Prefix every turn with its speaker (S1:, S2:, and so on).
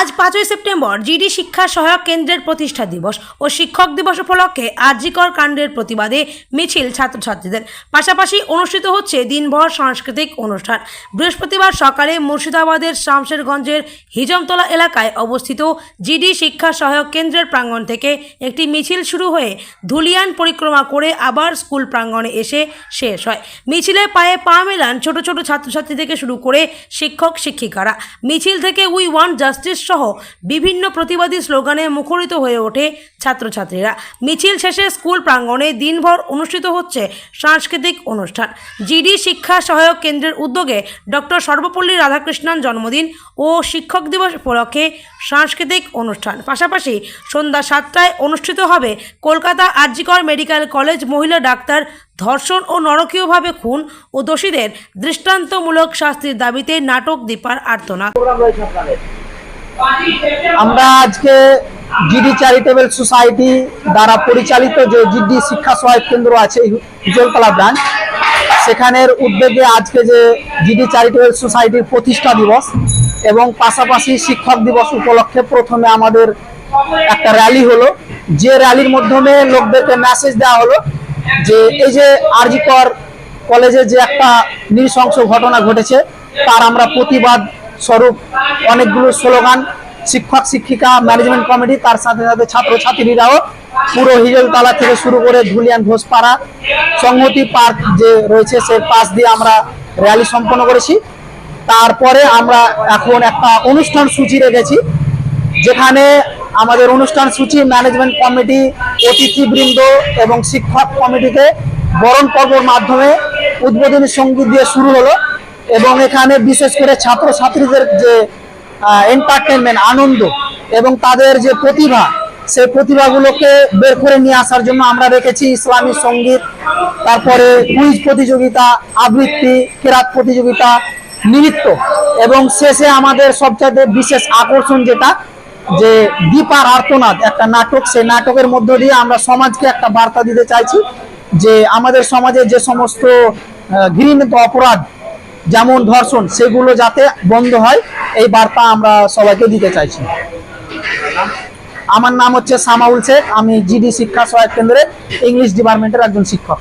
S1: আজ পাঁচই September, GD শিক্ষা সহায়ক কেন্দ্রের প্রতিষ্ঠা দিবস ও শিক্ষক দিবস উপলক্ষে আরজিকর কাণ্ডের প্রতিবাদে মিছিল ছাত্রছাত্রীদের। পাশাপাশি অনুষ্ঠিত হচ্ছে দিনভর সাংস্কৃতিক অনুষ্ঠান। বৃহস্পতিবার সকালে মুর্শিদাবাদের শামশেরগঞ্জের হিজমতলা এলাকায় অবস্থিত জিডি শিক্ষা সহায়ক কেন্দ্রের প্রাঙ্গণ থেকে একটি মিছিল শুরু হয়ে ধুলিয়ান পরিক্রমা করে আবার স্কুল প্রাঙ্গণে এসে শেষ হয়। মিছিলে পায়ে পা মেলান ছোট ছোট ছাত্রছাত্রী থেকে শুরু করে শিক্ষক শিক্ষিকারা মিছিল থেকে উই ওয়ান্ট জাস্টিস সহ বিভিন্ন প্রতিবাদী স্লোগানে মুখরিত হয়ে ওঠে ছাত্রছাত্রীরা। মিছিল শেষে স্কুল প্রাঙ্গণে দিনভর অনুষ্ঠিত হচ্ছে সাংস্কৃতিক অনুষ্ঠান। জিডি শিক্ষা সহায়ক কেন্দ্রের উদ্যোগে ডক্টর সর্বপল্লী রাধাকৃষ্ণন জন্মদিন ও শিক্ষক দিবস উপলক্ষে সাংস্কৃতিক অনুষ্ঠান। পাশাপাশি সন্ধ্যা সাতটায় অনুষ্ঠিত হবে কলকাতা আরজিকর মেডিকেল কলেজ মহিলা ডাক্তার ধর্ষণ ও নরকীয়ভাবে খুন ও দোষীদের দৃষ্টান্তমূলক শাস্তির দাবিতে নাটক দীপার আর্তনাদ।
S2: আমরা আজকে জিডি চ্যারিটেবল সোসাইটি দ্বারা পরিচালিত যে জিডি শিক্ষা সহায়ক কেন্দ্র আছে হিজলতলা ব্রাঞ্চ, সেখানের উদ্যোগে আজকে যে জিডি চ্যারিটেবল সোসাইটির প্রতিষ্ঠা দিবস এবং পাশাপাশি শিক্ষক দিবস উপলক্ষে প্রথমে আমাদের একটা র্যালি হলো। যে র্যালির মাধ্যমে লোকদেরকে মেসেজ দেওয়া হলো যে এই যে আরজিকর কলেজে যে একটা নৃশংস ঘটনা ঘটেছে, তার আমরা প্রতিবাদ স্বরূপ অনেকগুলো স্লোগান, শিক্ষক, শিক্ষিকা ম্যানেজমেন্ট কমিটি তার সাথে সাথে ছাত্রছাত্রীরাও পুরো হিজলতলা থেকে শুরু করে ধুলিয়ান ঘোষপাড়া, সংহতি পার্ক যে রয়েছে, সে পাশ দিয়ে আমরা র্যালি সম্পন্ন করেছি। তারপরে আমরা এখন একটা অনুষ্ঠান সূচি রেখেছি, যেখানে আমাদের অনুষ্ঠান সূচি ম্যানেজমেন্ট কমিটি অতিথিবৃন্দ এবং শিক্ষক কমিটিকে বরণ পর্বর মাধ্যমে উদ্বোধনী সংগীত দিয়ে শুরু হলো। এবং এখানে বিশেষ করে ছাত্রছাত্রীদের যে এন্টারটেনমেন্ট আনন্দ এবং তাদের যে প্রতিভা, সেই প্রতিভাগুলোকে বের করে নিয়ে আসার জন্য আমরা রেখেছি ইসলামী সংগীত, তারপরে কুইজ প্রতিযোগিতা, আবৃত্তি, কেরাত প্রতিযোগিতা, নৃত্য এবং শেষে আমাদের সবচেয়ে বিশেষ আকর্ষণ যেটা, যে দীপার আর্তনাদ, একটা নাটক, সেই নাটকের মধ্য দিয়ে আমরা সমাজকে একটা বার্তা দিতে চাইছি যে আমাদের সমাজে যে সমস্ত ঘৃণিত অপরাধ যেমন ধর্ষণ, সেগুলো যাতে বন্ধ হয়, এই বার্তা আমরা সবাইকে দিতে চাইছি। আমার নাম হচ্ছে সামাউল শেখ, আমি জিডি শিক্ষা সহায়ক কেন্দ্রে ইংলিশ ডিপার্টমেন্টের একজন শিক্ষক।